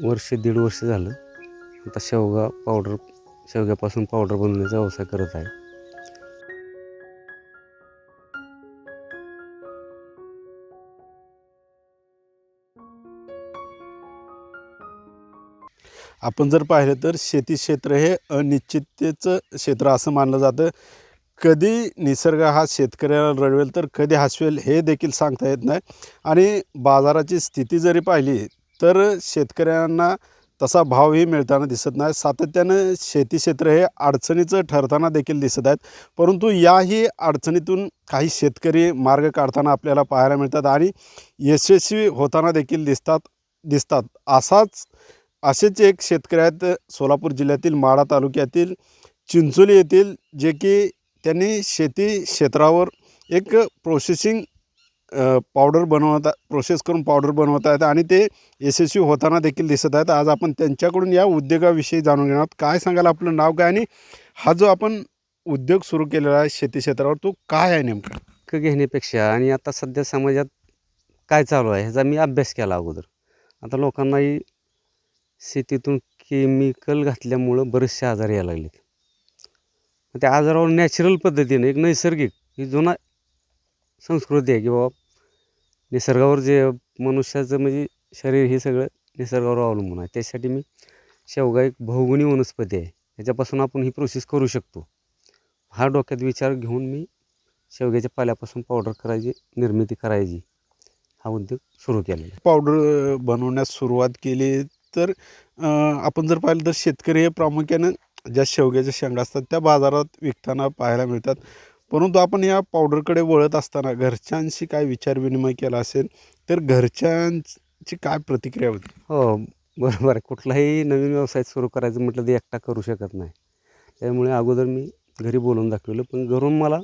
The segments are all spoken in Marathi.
वर्ष दीड वर्ष झालं. आता शेवगा पावडर शेवग्यापासून पावडर बनवण्याचा व्यवसाय करत आहे. आपण जर पाहिलं तर शेती क्षेत्र हे अनिश्चिततेचं क्षेत्र असं मानलं जातं. कधी निसर्ग हा शेतकऱ्याला रडवेल तर कधी हसवेल हे देखील सांगता येत नाही. आणि बाजाराची स्थिती जरी पाहिली तर शेतकऱ्यांना तसा भावही मिळताना दिसत नाही. सातत्यानं शेती क्षेत्र हे अडचणीचं ठरताना देखील दिसत आहेत. परंतु याही अडचणीतून काही शेतकरी मार्ग काढताना आपल्याला पाहायला मिळतात आणि यशस्वी होताना देखील दिसतात दिसतात. असाच असेच एक शेतकरी आहेत सोलापूर जिल्ह्यातील माढा तालुक्यातील चिंचोली येथील जे की त्यांनी शेती क्षेत्रावर एक प्रोसेसिंग पावडर बनवता प्रोसेस करून पावडर बनवत आहेत आणि ते यशस्वी होताना देखील दिसत आहेत. आज आपण त्यांच्याकडून या उद्योगाविषयी जाणून घेणार आहोत. काय सांगाल आपलं नाव काय आणि हा जो आपण उद्योग सुरू केलेला आहे शेती क्षेत्रावर तो काय आहे नेमका? क घेण्यापेक्षा आणि आता सध्या समाजात काय चालू आहे ह्याचा मी अभ्यास केला अगोदर. आता लोकांनाही शेतीतून केमिकल घातल्यामुळं बरेचसे आजार यायला लागलेत. त्या आजारावर नॅचरल पद्धतीने एक नैसर्गिक ही जुना संस्कृती आहे की बाबा निसर्गावर जे मनुष्याचं म्हणजे शरीर हे सगळं निसर्गावर अवलंबून आहे. त्यासाठी मी शेवगा एक बहुगुणी वनस्पती आहे. ह्याच्यापासून आपण ही प्रोसेस करू शकतो. हा डोक्यात विचार घेऊन मी शेवग्याच्या पाल्यापासून पावडर करायची निर्मिती करायची. हा उद्योग सुरू केलेला आहे. पावडर बनवण्यास सुरुवात केली तर आपण जर पाहिलं तर शेतकरी हे प्रामुख्यानं ज्या शेवग्याच्या शेंगा असतात त्या बाजारात विकताना पाहायला मिळतात. परंतु आपण या पावडरकडे वळत असताना घरच्यांशी काय विचारविनिमय केला असेल तर घरच्यांची काय प्रतिक्रिया होती? हो बरोबर. आहे कुठलाही नवीन व्यवसाय सुरू करायचं म्हटलं तर एकटा करू शकत नाही. त्यामुळे अगोदर मी घरी बोलून दाखवलं पण घरून मला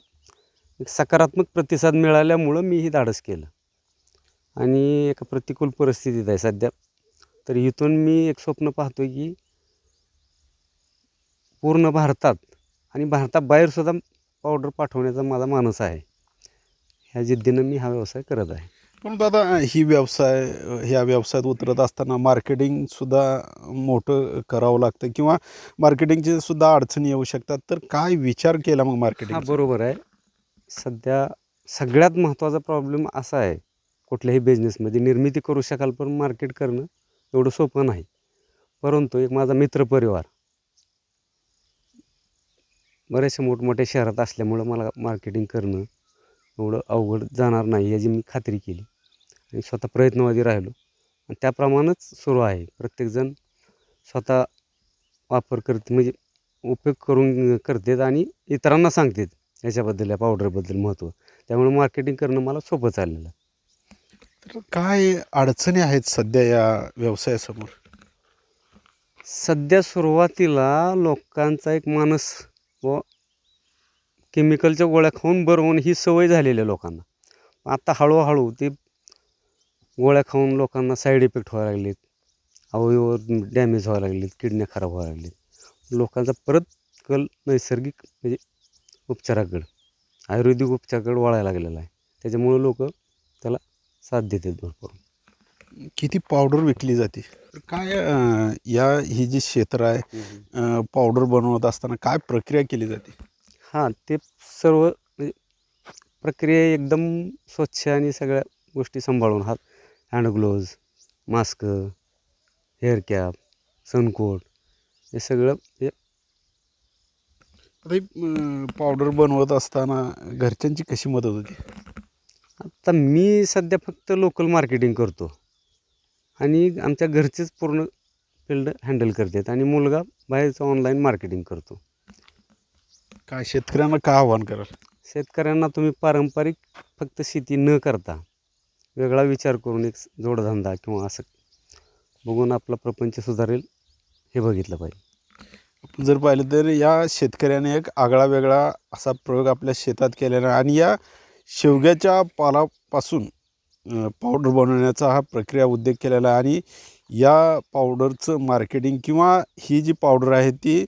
एक सकारात्मक प्रतिसाद मिळाल्यामुळं मी ही धाडस केलं. आणि एका प्रतिकूल परिस्थितीत आहे सध्या. तर इथून मी एक स्वप्न पाहतो की पूर्ण भारतात आणि भारताबाहेरसुद्धा पावडर पाठवण्याचा माझा मानस आहे. ह्या जिद्दीनं मी हा व्यवसाय करत आहे. परंतु आता ही व्यवसाय ह्या व्यवसायात उतरत असताना मार्केटिंगसुद्धा मोठं करावं लागतं किंवा मार्केटिंगची सुद्धा अडचणी येऊ शकतात. तर काय विचार केला मग हा मार्केटिंग बरोबर आहे. सध्या सगळ्यात महत्त्वाचा प्रॉब्लेम असा आहे. कुठल्याही बिझनेसमध्ये निर्मिती करू शकाल पण मार्केट करणं एवढं सोपं नाही. परंतु एक माझा मित्रपरिवार बरेचसे मोठमोठ्या शहरात असल्यामुळं मला मार्केटिंग करणं एवढं अवघड जाणार नाही याची मी खात्री केली. आणि स्वतः प्रयत्नवादी राहिलो. आणि त्याप्रमाणेच सुरू आहे. प्रत्येकजण स्वतः वापर करते म्हणजे उपयोग करून करतात आणि इतरांना सांगतात याच्याबद्दल या पावडरबद्दल महत्त्व त्यामुळे मार्केटिंग करणं मला सोपं चाललेलं. तर काय अडचणी आहेत सध्या या व्यवसायासमोर? सध्या सुरुवातीला लोकांचा एक मानस व केमिकलच्या गोळ्या खाऊन बरं होऊन ही सवय झालेली आहे लोकांना. आता हळूहळू ते गोळ्या खाऊन लोकांना साईड इफेक्ट व्हायला लागलेत. अवयव डॅमेज व्हायला लागलेत किडन्या खराब व्हायला लागलेत. लोकांचा परत कल नैसर्गिक म्हणजे उपचाराकडं आयुर्वेदिक उपचाराकडे वळायला लागलेला आहे. त्याच्यामुळं लोक त्याला साथ देतात भरपूर. किती पावडर विकली जाते? तर काय या ही जी क्षेत्र आहे पावडर बनवत असताना काय प्रक्रिया केली जाते? हां ते सर्व म्हणजे प्रक्रिया एकदम स्वच्छ आणि सगळ्या गोष्टी सांभाळून. हात hand gloves mask hair cap suncoat हे सगळं म्हणजे ही, अं, पावडर बनवत असताना घरच्यांची कशी मदत होती? आता मी सध्या फक्त लोकल मार्केटिंग करतो. आणि आमच्या घरचेच पूर्ण फील्ड हँडल करतात आणि मुलगा बाहेरचं ऑनलाईन मार्केटिंग करतो. काय शेतकऱ्यांना काय आव्हान कराल? शेतकऱ्यांना तुम्ही पारंपरिक फक्त शेती न करता वेगळा विचार करून एक जोडधंदा किंवा असं बघून आपला प्रपंच सुधारेल हे बघितलं पाहिजे. आपण जर पाहिलं तर या शेतकऱ्याने एक आगळा वेगळा असा प्रयोग आपल्या शेतात केलेला आहे. आणि या शेवग्याच्या पालापासून पावडर बनवण्याचा हा प्रक्रिया उद्योग केलेला आहे. आणि या पावडरचं मार्केटिंग किंवा ही जी पावडर आहे ती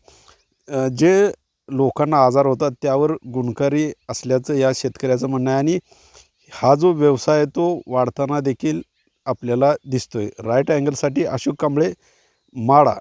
जे लोकांना आजार होतात त्यावर गुणकारी असल्याचं या शेतकऱ्याचं म्हणणं आहे. आणि हा जो व्यवसाय आहे तो वाढताना देखील आपल्याला दिसतोय. राईट अँगलसाठी अशोक कांबळे माडा